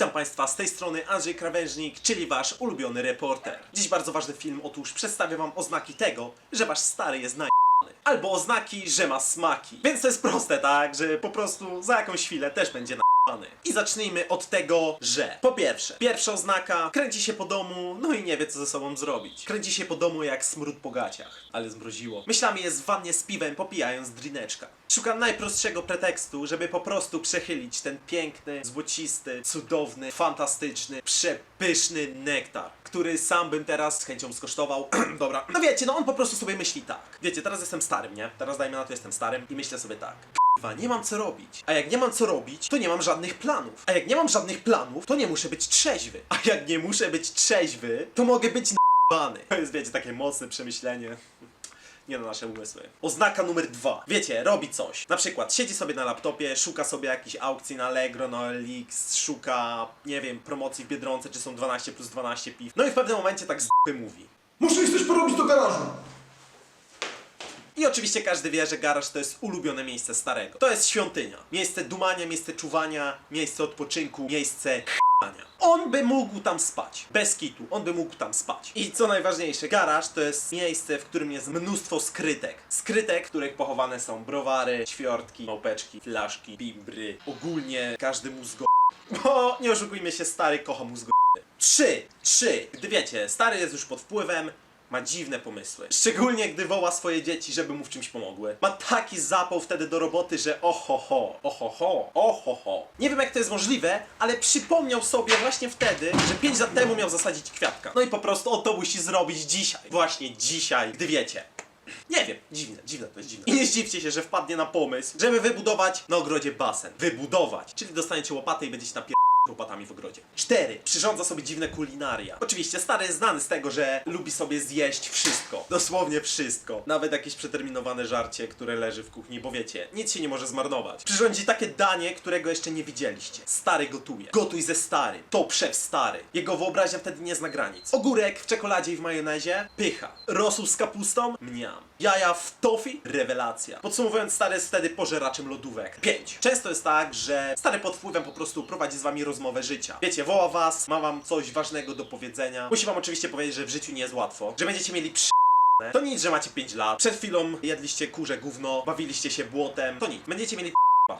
Witam Państwa z tej strony Andrzej Krawężnik, czyli Wasz ulubiony reporter. Dziś bardzo ważny film, otóż przedstawię Wam oznaki tego, że Wasz stary jest naj... Albo oznaki, że ma smaki. Więc to jest proste, tak? Że po prostu za jakąś chwilę też będzie na... I zacznijmy od tego, że po pierwsze, pierwsza oznaka kręci się po domu, no i nie wie co ze sobą zrobić. Kręci się po domu jak smród po gaciach, ale zmroziło. Myślami jest w wannie z piwem, popijając drineczka. Szuka najprostszego pretekstu, żeby po prostu przechylić ten piękny, złocisty, cudowny, fantastyczny, przepyszny nektar, który sam bym teraz z chęcią skosztował. Dobra, no wiecie, no on po prostu sobie myśli tak. Wiecie, teraz jestem starym, nie? Teraz dajmy na to jestem starym i myślę sobie tak. Nie mam co robić. A jak nie mam co robić, to nie mam żadnych planów. A jak nie mam żadnych planów, to nie muszę być trzeźwy. A jak nie muszę być trzeźwy, to mogę być na***bany. To jest, wiecie, takie mocne przemyślenie. Nie na nasze umysły. Oznaka numer dwa. Wiecie, robi coś. Na przykład siedzi sobie na laptopie, szuka sobie jakiejś aukcji na Allegro, na OLX, szuka, nie wiem, promocji w Biedronce, czy są 12 plus 12 piw. No i w pewnym momencie tak z mówi. Muszę iść coś porobić do garażu. I oczywiście każdy wie, że garaż to jest ulubione miejsce starego. To jest świątynia. Miejsce dumania, miejsce czuwania, miejsce odpoczynku, miejsce. On by mógł tam spać. Bez kitu. On by mógł tam spać. I co najważniejsze, garaż to jest miejsce, w którym jest mnóstwo skrytek. Skrytek, w których pochowane są browary, ćwiortki, małpeczki, flaszki, bimbry. Ogólnie każdy mózgo... Bo nie oszukujmy się, stary kocha mózgo... Trzy! Trzy! Gdy wiecie, stary jest już pod wpływem, ma dziwne pomysły. Szczególnie gdy woła swoje dzieci, żeby mu w czymś pomogły. Ma taki zapał wtedy do roboty, że ohoho, ohoho, ohoho. Nie wiem jak to jest możliwe, ale przypomniał sobie właśnie wtedy, że 5 lat temu miał zasadzić kwiatka. No i po prostu on to musi zrobić dzisiaj. Właśnie dzisiaj, gdy wiecie. Nie wiem, dziwne, dziwne to jest dziwne. I nie zdziwcie się, że wpadnie na pomysł, żeby wybudować na ogrodzie basen. Wybudować, czyli dostaniecie łopatę i będziecie napier łopatami w ogrodzie. 4. Przyrządza sobie dziwne kulinaria. Oczywiście stary jest znany z tego, że lubi sobie zjeść wszystko. Dosłownie wszystko. Nawet jakieś przeterminowane żarcie, które leży w kuchni, bo wiecie, nic się nie może zmarnować. Przyrządzi takie danie, którego jeszcze nie widzieliście. Stary gotuje. Gotuj ze starym. To przew stary. Jego wyobraźnia wtedy nie zna granic. Ogórek w czekoladzie i w majonezie? Pycha. Rosół z kapustą? Mniam. Jaja w tofi? Rewelacja. Podsumowując, stary jest wtedy pożeraczem lodówek. 5. Często jest tak, że stary pod wpływem po prostu prowadzi z wami rozmowę życia. Wiecie, woła was, ma wam coś ważnego do powiedzenia. Musi wam oczywiście powiedzieć, że w życiu nie jest łatwo, że będziecie mieli przy... To nic, że macie 5 lat. Przed chwilą jedliście kurze gówno, bawiliście się błotem. To nic. Będziecie mieli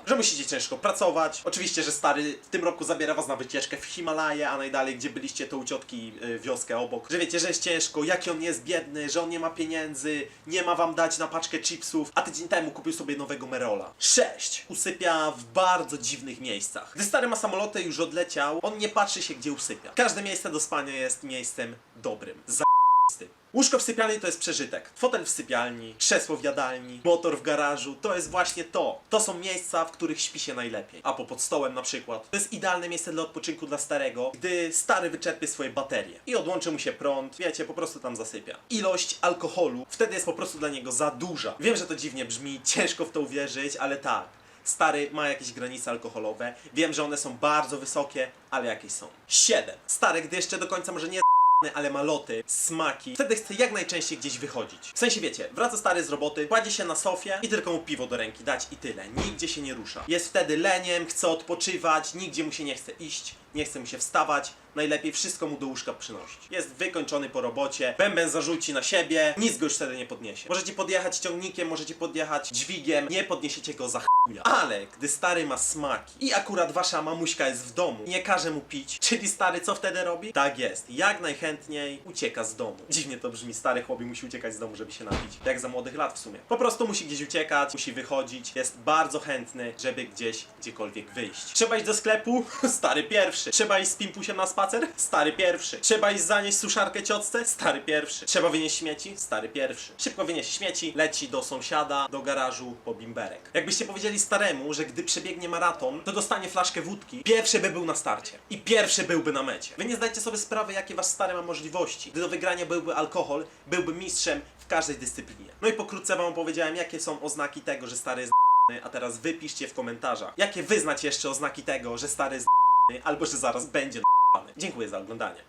że musicie ciężko pracować. Oczywiście, że stary w tym roku zabiera was na wycieczkę w Himalaje, a najdalej, gdzie byliście, to u ciotki y, wioskę obok. Że wiecie, że jest ciężko, jaki on jest biedny, że on nie ma pieniędzy, nie ma wam dać na paczkę chipsów, a tydzień temu kupił sobie nowego Merola. 6. Usypia w bardzo dziwnych miejscach. Gdy stary ma samoloty już odleciał, on nie patrzy się, gdzie usypia. Każde miejsce do spania jest miejscem dobrym. Za Łóżko w sypialni to jest przeżytek. Fotel w sypialni, krzesło w jadalni, motor w garażu, to jest właśnie to. To są miejsca, w których śpi się najlepiej. A po pod stołem na przykład. To jest idealne miejsce dla odpoczynku dla starego, gdy stary wyczerpie swoje baterie i odłączy mu się prąd, wiecie, po prostu tam zasypia. Ilość alkoholu wtedy jest po prostu dla niego za duża. Wiem, że to dziwnie brzmi, ciężko w to uwierzyć, ale tak. Stary ma jakieś granice alkoholowe. Wiem, że one są bardzo wysokie, ale jakieś są. 7. Stary, gdy jeszcze do końca może nie ale ma loty, smaki. Wtedy chce jak najczęściej gdzieś wychodzić. W sensie wiecie, wraca stary z roboty, kładzie się na sofie i tylko mu piwo do ręki dać i tyle. Nigdzie się nie rusza. Jest wtedy leniem, chce odpoczywać, nigdzie mu się nie chce iść, nie chce mu się wstawać. Najlepiej wszystko mu do łóżka przynosić. Jest wykończony po robocie, bęben zarzuci na siebie, nic go już wtedy nie podniesie. Możecie podjechać ciągnikiem, możecie podjechać dźwigiem, nie podniesiecie go za Ale gdy stary ma smaki i akurat wasza mamuśka jest w domu nie każe mu pić, czyli stary co wtedy robi? Tak jest, jak najchętniej ucieka z domu. Dziwnie to brzmi, stary chłopi musi uciekać z domu, żeby się napić. Jak za młodych lat w sumie. Po prostu musi gdzieś uciekać, musi wychodzić, jest bardzo chętny, żeby gdzieś, gdziekolwiek wyjść. Trzeba iść do sklepu? Stary pierwszy. Trzeba iść z pimpusiem na spacer? Stary pierwszy. Trzeba iść zanieść suszarkę ciotce? Stary pierwszy. Trzeba wynieść śmieci? Stary pierwszy. Szybko wyniesie śmieci, leci do sąsiada, do garażu po bimberek. Jakbyście powiedzieli staremu, że gdy przebiegnie maraton, to dostanie flaszkę wódki, pierwszy by był na starcie. I pierwszy byłby na mecie. Wy nie zdajecie sobie sprawy, jakie wasz stary ma możliwości. Gdy do wygrania byłby alkohol, byłby mistrzem w każdej dyscyplinie. No i pokrótce wam opowiedziałem, jakie są oznaki tego, że stary jest a teraz wypiszcie w komentarzach, jakie wyznać jeszcze oznaki tego, że stary jest albo że zaraz będzie Dziękuję za oglądanie.